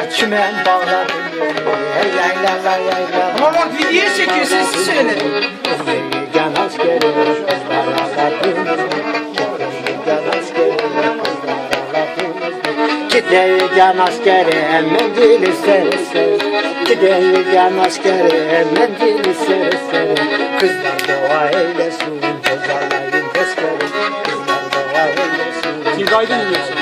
Yaylalar çimen bağladım Hey yaylalar yaylalar Ama bak video çekiyor sessiz söyle. Can askeri Gideyi can askeri mendili seri seri. Gideyi can askeri mendili seri seri. Kızlar dua eylesin Cezalayın tezkeri. Kızlar dua eylesin. Siz aydın diyorsun.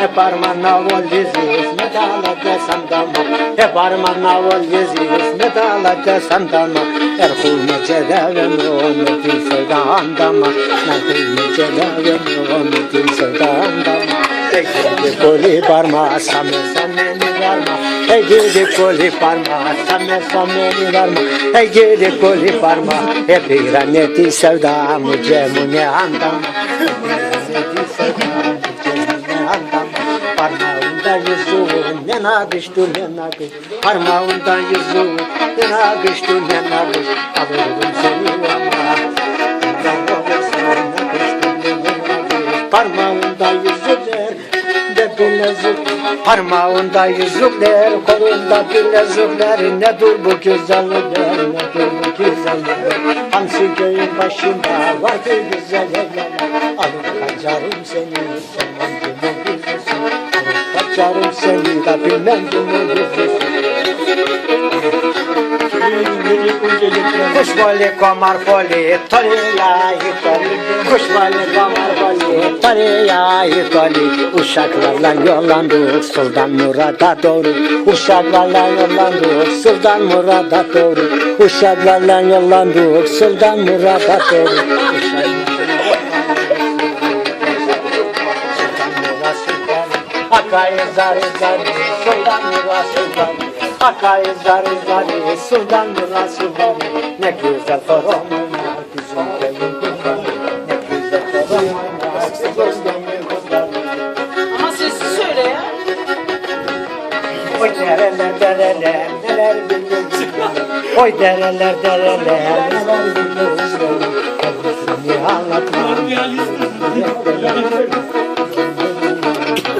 Hep armana vol yeziz ne dağlaca sandama Hep armana vol yeziz ne dağlaca sandama Er hulme celevem onu dil sevdandama Ne hulme celevem onu dil sevdandama Ey gidi koli parma same sameni varma Ey gidi koli parma same sameni varma Ey gidi koli parma Hep iraneti sevdamı cemune andama İraneti sevdamı cemune andama Yüzüğün ne nakıştı ne nakış Parmağında yüzüğün ne nakıştı ne nakış Alırım seni ama. Ne Parmağında yüzükler de bilezik Parmağında yüzükler kolunda bilezikler. Ne dur bu güzellikler ne dur bu güzellikler Hamsi köyün başında vardı güzel evler. Alıp kaçarım seni tamam seni da bilmem bunu bilirsin Kuş vali komar poli tori ya tori Kuş vali komar poli tori ya tori Uşaklarla yollandık Sultan Murat'a doğru. Uşaklarla yollandık Sultan Murat'a doğru. Uşaklarla yollandık Sultan Murat'a doğru Akayı zari zari Sultan Murat Sultan. Akayı zari zari Sultan Murat Sultan. Ne güzel torum oynar köyün kızları Ne güzel torum oynar kızları Ama sessiz söyle ya. Oy dereler dereler neler biliyorsun Oy dereler dereler neler biliyorsun Kendisini anlatmam